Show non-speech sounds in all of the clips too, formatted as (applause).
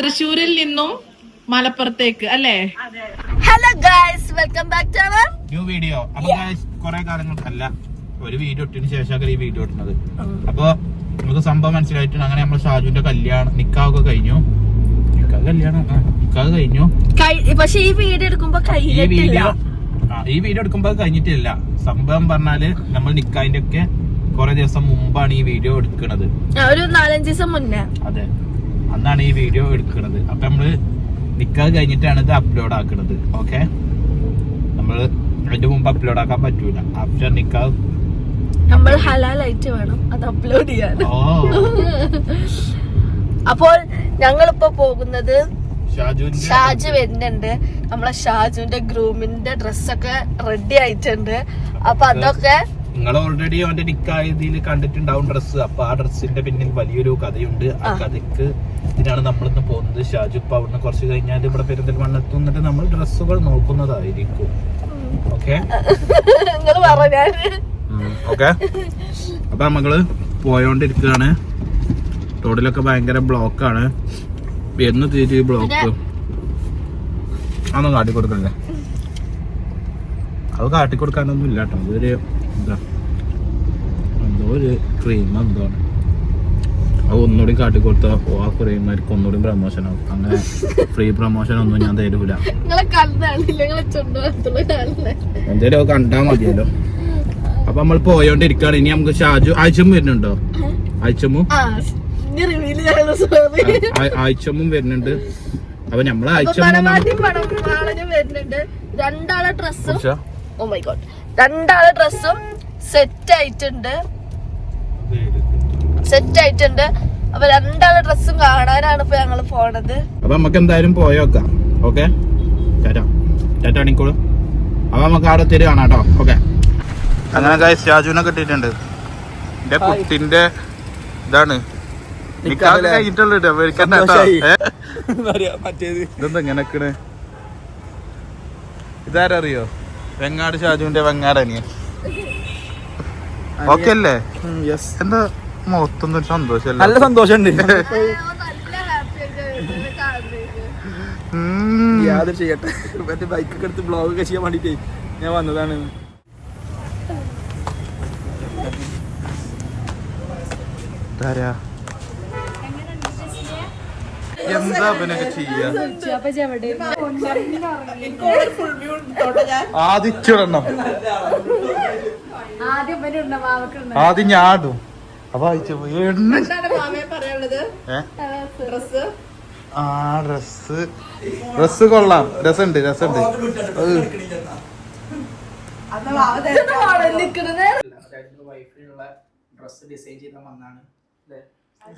തൃശ്ശൂരിൽ നിന്നും മലപ്പുറത്തേക്ക് അല്ലേ? Hello guys welcome back to our new video അപ്പൊ ഗായ്സ് കുറെ കാലങ്ങൾക്കല്ല ഒരു വീഡിയോ ഇട്ടതിന് ശേഷമാണ് ഈ വീഡിയോ ഇടുന്നത്. അപ്പൊ നമുക്ക് സംഭവം മനസ്സിലായിട്ടുണ്ട്. അങ്ങനെ നമ്മൾ ഷാജുവിന്റെ കല്യാണം നിക്കാവൊക്കെ കഴിഞ്ഞു. നിക്കാവ് കല്യാണം നിക്കാവ് കഴിഞ്ഞു. പക്ഷെ ഈ വീഡിയോ എടുക്കുമ്പോ ഈ വീഡിയോ ആ, ഈ വീഡിയോ എടുക്കുമ്പോൾ കഴിഞ്ഞിട്ടില്ല. സംഭവം പറഞ്ഞാൽ നമ്മൾ നിക്കാവിന്റെ ഒക്കെ കുറെ ദിവസം മുമ്പാണ് ഈ വീഡിയോ എടുക്കുന്നത് ഒരു നാലഞ്ച് ദിവസം മുന്നേ. അതെ. അന്നാണ് ഈ വീഡിയോ എടുക്കുന്നത്. അപ്പൊ നമ്മൾ നിക്കാവ് കഴിഞ്ഞിട്ടാണ് ഇത് അപ്ലോഡ് ആക്കുന്നത് ഓക്കെ നമ്മൾ അതിന്റെ മുമ്പ് അപ്ലോഡ് ആക്കാൻ പറ്റൂല. ആഫ്റ്റർ നിക്കാവ് നമ്മൾ ഹലാലായിട്ട് വേണം അത് അപ്ലോഡ് ചെയ്യാൻ. അപ്പോൾ ഞങ്ങളിപ്പോ പോകുന്നത് ഷാജു വരുന്നുണ്ട്. നമ്മളെ ഷാജുവിന്റെ ഗ്രൂമിന്റെ ഡ്രസ്സൊക്കെ റെഡി ആയിട്ടുണ്ട്. അപ്പൊ അതൊക്കെ നിങ്ങൾ ഓൾറെഡി അവന്റെ നിക്കായതിൽ കണ്ടിട്ടുണ്ടാവും ഡ്രസ്സ് അപ്പൊ ആ ഡ്രസ്സിന്റെ പിന്നിൽ വലിയൊരു കഥയുണ്ട്. ആ കഥയ്ക്ക് കഥക്ക് ഇതിനാണ് നമ്മളിന്ന് പോകുന്നത്. ഷാജു ഇപ്പൊ അവിടുന്ന് കുറച്ച് കഴിഞ്ഞാൽ ഇവിടെ പെരുന്തൽമണ്ണത്ത് നിന്നിട്ട് നമ്മൾ ഡ്രസ്സുകൾ നോക്കുന്നതായിരിക്കും. ഓക്കെ ഓക്കെ അപ്പൊ നമ്മൾ പോയോണ്ടിരിക്കുകയാണ് റോഡിലൊക്കെ ഭയങ്കര ബ്ലോക്കാണ്. എന്ന് തീരു ബ്ലോക്ക്. അതൊന്നും കാട്ടിക്കൊടുക്കണ്ടേ? അത് കാട്ടിക്കൊടുക്കാനൊന്നും ഇല്ല കേട്ടോ അതൊരു എന്താ? എന്തോ ഒരു ക്രീം എന്തോ അത് ഒന്നുകൂടി കാട്ടിക്കൊടുത്ത ആ ക്രീമാർക്ക് ഒന്നുകൂടി പ്രമോഷൻ ആവും. അങ്ങനെ ഫ്രീ പ്രമോഷൻ ഒന്നും ഞാൻ തരൂല. എന്തേലും കണ്ടാ മതിയല്ലോ. അപ്പൊ നമ്മൾ പോയോണ്ടിരിക്കാണ്. ഇനി നമുക്ക് ഷാജു ആഴ്ചം വരുന്നുണ്ടോ? ആഴ്ചമ്മും ആ ഇനി റിവീൽ ചെയ്യാനുള്ള സോറി ആഴ്ചമും വരുന്നുണ്ട്. അപ്പൊ നമ്മളെ ആഴ്ച രണ്ടാളെ ഡ്രസ്സും ഓ മൈ ഗോഡ് രണ്ടാളെ ഡ്രസ്സും സെറ്റ് ആയിട്ടുണ്ട്. സെറ്റ് ആയിട്ടുണ്ട്. അപ്പൊ രണ്ടാളെ ഡ്രസ്സും കാണാനാണ് ഇപ്പൊ ഞങ്ങൾ പോണത്. അപ്പൊ നമുക്ക് എന്തായാലും പോയോക്കാം ഓക്കെ ടാറ്റാ ടാറ്റാ അണിക്കോളും അപ്പൊ നമുക്ക് അവിടെ തിരി കാണാം കേട്ടോ. ഓക്കെ അങ്ങനെ ഗൈസ് ഷാജുവിനെ കിട്ടിയിട്ടുണ്ട്. എന്റെ കുട്ടിന്റെ ഇതാണ്? (laughs) ഇതെന്താ ഇങ്ങനെക്കണ് ഇതാരറിയോ? വെങ്ങാട് ഷാജുവിന്റെ വെങ്ങാട് അനിയൻ. ഓക്കെ അല്ലേ? എന്താ മൊത്തൊന്നും ഒരു സന്തോഷമല്ല? നല്ല സന്തോഷമുണ്ട്. (laughs) യാതൊരു ചെയ്യട്ടെ. മറ്റേ ബൈക്കൊക്കെ എടുത്ത് ബ്ലോഗ് ഒക്കെ ചെയ്യാൻ വേണ്ടിട്ടേ ഞാൻ വന്നതാണ്. ഇതാരാ? എന്താ ഇവനൊക്കെ ചെയ്യാ? ആദിച്ചിടണം ആദ്യം ഞാടും. അപ്പൊ അയച്ചു ഏ? ആ ഡ്രസ് ഡ്രസ് കൊള്ളാം. രസമുണ്ട് രസമുണ്ട് ഡ്രസ് ഡിസൈൻ ചെയ്ത വന്നാണ് (laughs)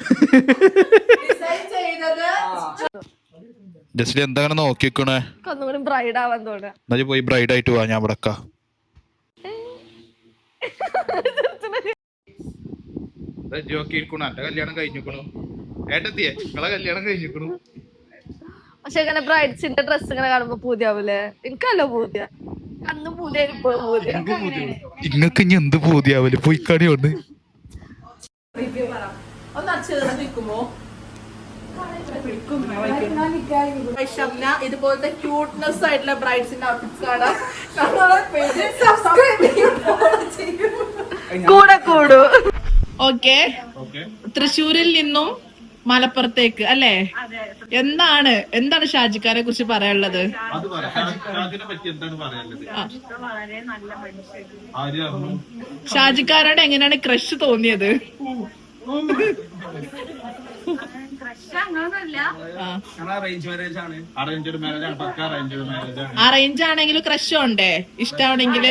ജസ്ലി എന്താണ് നോക്കിക്കണേ ഒന്നുകൂടി ബ്രൈഡ് ആവാൻ തോന്നുക എന്നാ പോയി ബ്രൈഡ് ആയിട്ട് വാ ഞാൻ എന്റെ കല്യാണം കഴിഞ്ഞിക്കണു ഏട്ടത്തിയെ നിങ്ങളെ കല്യാണം കഴിഞ്ഞിക്കണു പക്ഷെ ഇങ്ങനെ ബ്രൈഡ്സിന്റെ ഡ്രസ് ഇങ്ങനെ കാണുമ്പോ പൂതിയാവൂലേ? എനിക്കല്ലോ പൂതിയ. അന്നും പൂതിയ ഇപ്പൊ പൂതിയ. ഇങ്ങക്ക് ഇനി എന്ത് പൂതിയാവൽ? ഷംന ഇതുപോലത്തെ ക്യൂട്ട്നെസ് ആയിട്ടുള്ള ബ്രൈഡ്സിന്റെ ഔട്ട്ഫിറ്റ്സ് കാണാം. കൂടെ കൂടു. ഓക്കെ. തൃശ്ശൂരിൽ നിന്നും മലപ്പുറത്തേക്ക് അല്ലേ? എന്താണ് എന്താണ് ഷാജിക്കാരെ കുറിച്ച് പറയാനുള്ളത്? ഷാജിക്കാരോട് എങ്ങനെയാണ് ക്രഷ് തോന്നിയത്. അറേഞ്ച് മാരേജ് ആണ്. അറേഞ്ച്ഡ് മാരേജ് ആണ്. പക്ക അറേഞ്ച്ഡ് മാരേജ് ആണ്. അറേഞ്ച് ആണെങ്കിലും ക്രഷ് ഉണ്ടേ. ഇഷ്ടമാണെങ്കിൽ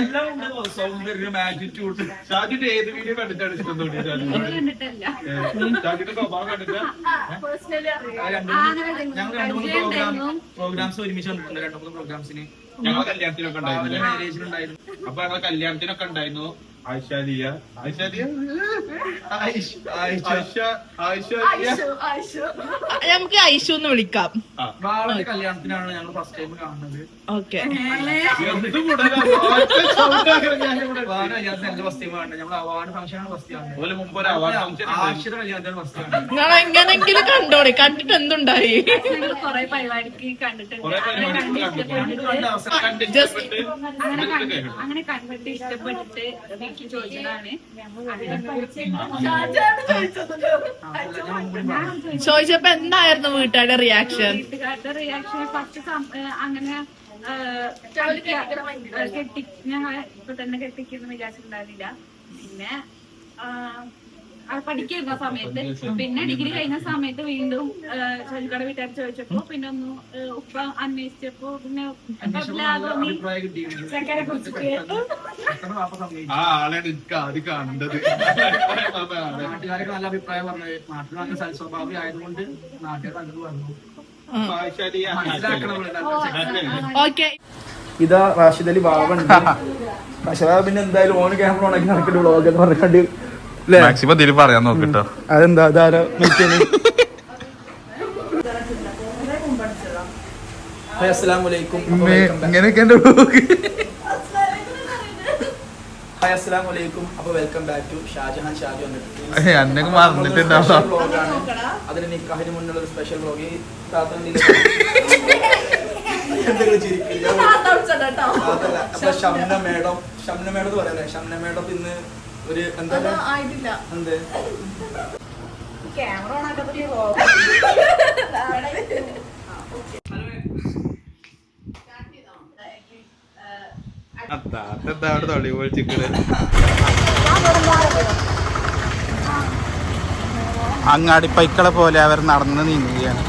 എല്ലാം ഉണ്ട്. സൗന്ദര്യം ആറ്റിറ്റ്യൂഡ് ഷാജിന്റെ ഏത് വീഡിയോ കണ്ടിട്ടാണ് ഇഷ്ടം തോന്നിയത് ഷാജിന്റെ സ്വഭാവം കണ്ടിട്ട്? ഞങ്ങൾ രണ്ട് മൂന്ന് പ്രോഗ്രാം പ്രോഗ്രാംസ് ഒരുമിച്ച് കണ്ടിട്ടുണ്ട് രണ്ട് മൂന്ന് പ്രോഗ്രാംസിന് ഞങ്ങളെ കല്യാണത്തിനൊക്കെ ഉണ്ടായിരുന്നു അപ്പൊ ഞങ്ങളെ കല്യാണത്തിനൊക്കെ ഉണ്ടായിരുന്നു. ആയിഷാലിയ ആയിഷാലിയ ആയിഷ ആയിഷ ആയിഷാലിയ നമുക്ക് ഐശു എന്ന് വിളിക്കാം. ബാളന്റെ കല്യാണത്തിനാണ് ഞങ്ങൾ ഫസ്റ്റ് ടൈം കാണുന്നത്. ഓക്കെ. എന്ത് കൂടുതലാ? ഒറ്റ sound ആക്കി ഞാൻ ഇവിടെ ബാല കല്യാണത്തിന് എന്റെ ഫസ്റ്റ് ടൈം കാണുന്നത്. നമ്മൾ അവാർഡ് ഫംഗ്ഷനാണ് ഫസ്റ്റ് കാണുന്നത്. ഓൽ മുമ്പ് ഒരു award function ഉണ്ടായിരുന്നു. ആശയുടെ കല്യാണത്തിന് ഫസ്റ്റ് കാണുന്നത്. നിങ്ങൾ എങ്ങനെങ്കിലും കണ്ടോളി കണ്ടിട്ട് എന്തുണ്ടായി? കൊറേ പരിപാടിക്ക് കണ്ടിട്ടുണ്ട്. കുറേ അങ്ങനെ പരിപാടികൾ കണ്ട് കണ്ടിട്ടുണ്ട്. ഇഷ്ടപ്പെട്ടിട്ട് അവസാനം കണ്ട് Just- ഇഷ്ടപ്പെട്ട് അങ്ങനെ എന്നിട്ട് അങ്ങനെ കണ്ടിട്ട് ഇഷ്ടപ്പെട്ടിട്ട് ചോദിച്ചതാണ്. ചോദിച്ചപ്പോ എന്തായിരുന്നു വീട്ടുകാരുടെ റിയാക്ഷൻ വീട്ടുകാരുടെ റിയാക്ഷൻ ഫസ്റ്റ് അങ്ങനെ കെട്ടി ഞങ്ങൾ ഇപ്പൊ തന്നെ കെട്ടിക്കുന്ന വിചാരിച്ചിട്ടുണ്ടായിരുന്നില്ല. പിന്നെ പഠിക്കുന്ന സമയത്ത് പിന്നെ ഡിഗ്രി കഴിഞ്ഞ സമയത്ത് വീണ്ടും ചോദിക്കട വീട്ടുകാർ ചോദിച്ചപ്പോ പിന്നെ ഒന്ന് ഉപ്പ അന്വേഷിച്ചപ്പോ പിന്നെ ആ ആളാണ് എനിക്ക് ആദ്യം കണ്ടത്. നാട്ടുകാരൊക്കെ നല്ല അഭിപ്രായം പറഞ്ഞത് നാട്ടിൽ നല്ല സൽസ്വഭാവി ആയതുകൊണ്ട് നാട്ടുകാർ നല്ലത് പറഞ്ഞു. ആയിഷാലിയ മനസ്സിലാക്കണം ഇവിടെ നല്ല ഓക്കെ. ഇതാ റാഷിദ് അലി ബാബുണ്ട്. പക്ഷേ പിന്നെ എന്തായാലും ഓൺ ക്യാമറ ഓണാക്കി നടക്കുന്ന വ്ളോഗ് എന്ന് പറഞ്ഞാണ്ട് അല്ലേ മാക്സിമം ഇതിൽ പറയാൻ നോക്കിട്ടോ അതെന്താ? അതാരോ അസ്സലാമലൈക്കും. ഇങ്ങനെയൊക്കെ. ഹായ് അസ്സലാമു അലൈക്കും അപ്പോൾ welcome back to Shajahan Shaju അന്നൊക്കെ മറന്നിട്ടുണ്ടാവും. വ്ളോഗാണ് അതിന് നിക്കാഹിന് മുന്നുള്ള ഒരു സ്പെഷ്യൽ (laughs) അതല്ല അപ്പൊ ഷംന മേഡം ഷംന മേഡം എന്ന് പറയാല്ലേ? ഷംന മേഡം ഇന്ന് ഒരു എന്താ? ആയിട്ടില്ല. എന്ത്? ക്യാമറ ഓണാക്കാത്ത (laughs) അവിടെ പൊളിച്ചിക്കണ് അങ്ങാടി പൈക്കളെ പോലെ അവർ നടന്ന് നീങ്ങുകയാണ്.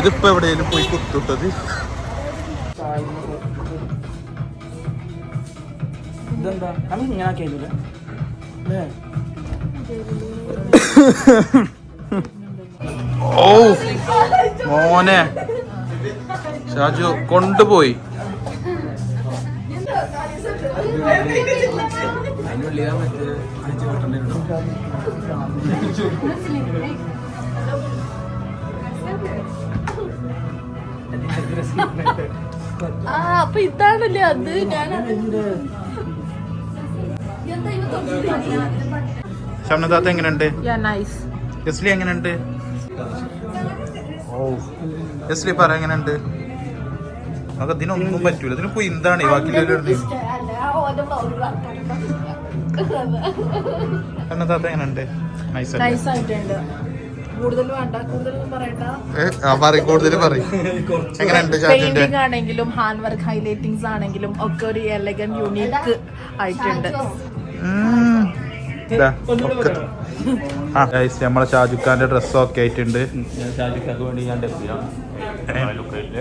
ഇതിപ്പോ എവിടെയെങ്കിലും പോയി കുത്തിട്ടത്? ഇതെന്താ? നമുക്ക് ഇങ്ങനെ ആക്കിയില്ല ഓ മോനെ. ഷാജു കൊണ്ടുപോയി. അതിനുള്ളിൽ മറ്റേ അടിച്ചു കിട്ടണ്ടോ ആ അപ്പൊ ഇതാണല്ലേ അത്? ഞാൻ ഷംനദാത്ത എങ്ങനെയുണ്ട്? നൈസ് ജസ്ലി എങ്ങനെയുണ്ട്? ഓ ജസ്ലി പറ എങ്ങനെയുണ്ട്? നമുക്ക് ഇതിനൊന്നും പറ്റൂല. ഇതിന് പോയി എന്താണ് ബാക്കിയുള്ള (laughs) എങ്ങനെയുണ്ട്? നൈസ് നൈസ് ആയിട്ടുണ്ട്. കൂടുതൽ വേണ്ട. കൂടുതൽ പറയണ്ട കൂടുതൽ പറയും പെയിന്റിംഗ് ആണെങ്കിലും ഹാൻഡ് വർക്ക് ഹൈലൈറ്റിംഗ്സ് ആണെങ്കിലും ഒക്കെ ഒരു എലഗൻ യുണീക്ക് ആയിട്ടുണ്ട്. നമ്മളെ ഷാജുഖാന്റെ ഡ്രസ്സൊക്കെ ആയിട്ടുണ്ട്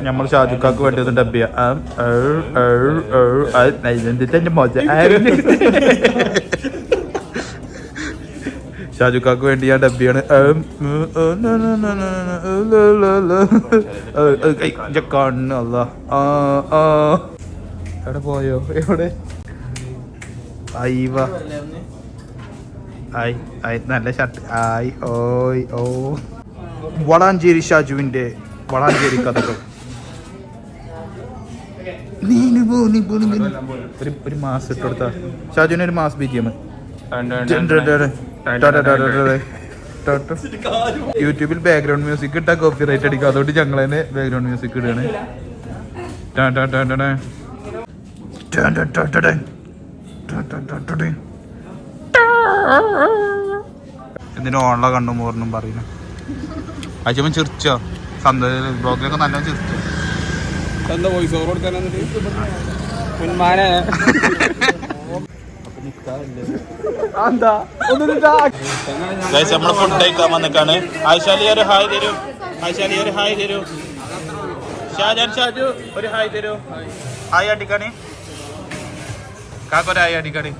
നമ്മൾ ഷാജുക്കാക്ക് വേണ്ടി ഒന്ന് ഡബ് ഷാജുഖാക്ക് വേണ്ടി ഞാൻ ഡബ്ബിയാണ് കണ്ണ്. എവിടെ പോയോ എവിടെ അയ്യവ ആയി ആയി നല്ല ഷർട്ട് ആയി ഓയ് ഓ വളാഞ്ചേരി ഷാജുവിന്റെ വളാഞ്ചേരി കഥകൾ. ഒരു ഒരു മാസം ഇട്ട് കൊടുത്ത ഷാജുവിന് ഒരു മാസ് ബി ജി എം യൂട്യൂബിൽ ബാക്ക്ഗ്രൗണ്ട് മ്യൂസിക് ഇട്ടാ കോപ്പി റൈറ്റ് അടിക്കും അതുകൊണ്ട് ഞങ്ങൾ തന്നെ ബാക്ക്ഗ്രൗണ്ട് മ്യൂസിക് ഇടുകയാണ് ടാ, ടാ, ടാ, ടാ, ടാ. ടാ, ടാ, ടാ, ടാ, ടാ. ടാ, ടാ, ടാ, ഓണല കണ്ണും മോറിനും പറയുന്നു? അജമൻ ചിരിച്ചോ? സന്ത ബ്ലോഗിലൊക്കെ നല്ല ചിരിച്ചോ? എന്താ വോയിസ് ഓവർ നമ്മൾ ഫുഡ് കഴിക്കാൻ വന്നിക്കാണ്. ആയിഷാലി ഒരു ഹായ് തരൂ. ആയിഷാലി ഒരു ഹായ് തരൂ. ഷാജാൻ ഷാജു ഒരു ഹായ് തരൂ. ഹായ് അടിക്കാണി. കാക്കൊരു ഹായ് അടിക്കാണി.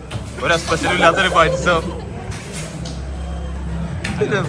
ഒരു സ്പെഷ്യൽ ഇല്ലാത്തൊരു പരിസം isterim.